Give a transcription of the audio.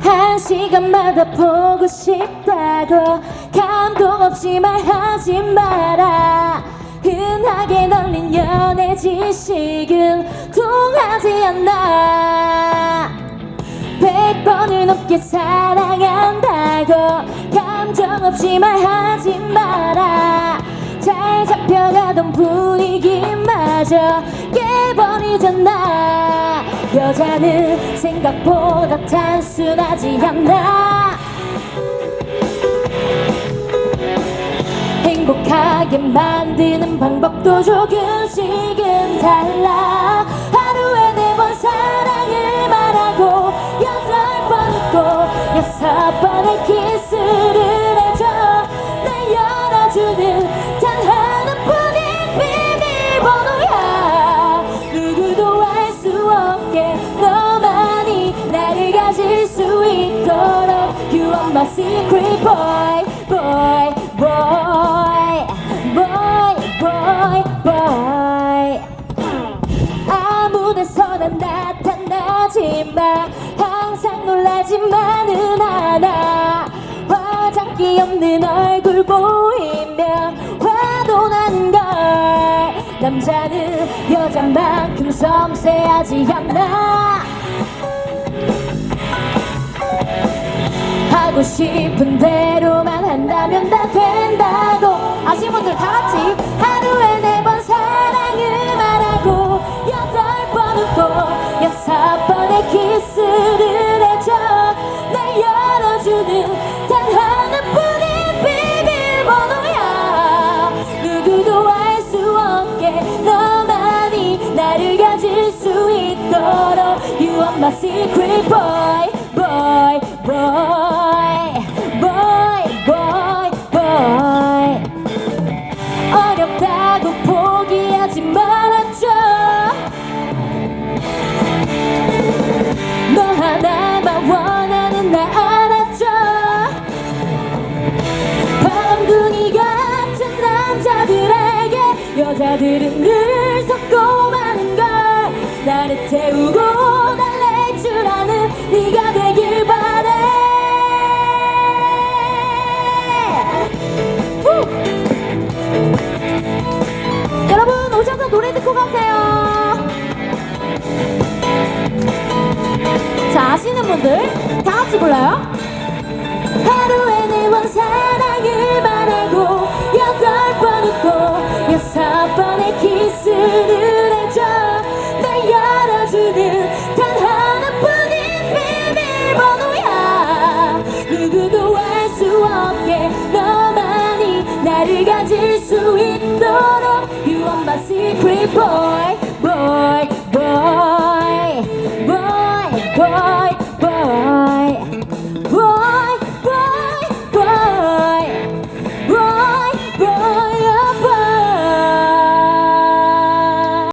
한 시간마다 보고 싶다고 감동 없이 말하지 마라. 흔하게 널린 연애 지식은 통하지 않나 넘게 사랑한다고 감정 없이 말하지 마라. 잘 잡혀가던 분위기마저 깨버리잖아. 여자는 생각보다 단순하지 않나. 행복하게 만드는 방법도 조금씩은 달라 Are my secret boy boy boy boy boy boy. 아무 데서나 나타나지 마 항상 놀라지만은 않아. 화장기 없는 얼굴 보이면 화도 나는 걸. 남자는 여자만큼 섬세하지 않아 하고 싶은 대로만 한다면 다 된다고. 아시는 분들 다 같이 하루에 네 번 사랑을 말하고 여덟 번 웃고 여섯 번의 키스를 해줘. 날 열어주는 단 하나뿐인 비밀번호야. 누구도 알 수 없게 너만이 나를 가질 수 있도록. You are my secret boy 여자들은 늘 속고 마는 걸 나를 태우고 달랠 줄 아는 네가 되길 바래. 후! 여러분 오셔서 노래 듣고 가세요. 자 아시는 분들 다 같이 불러요. 하루 너만이 나를 가질 수 있도록 You are my secret boy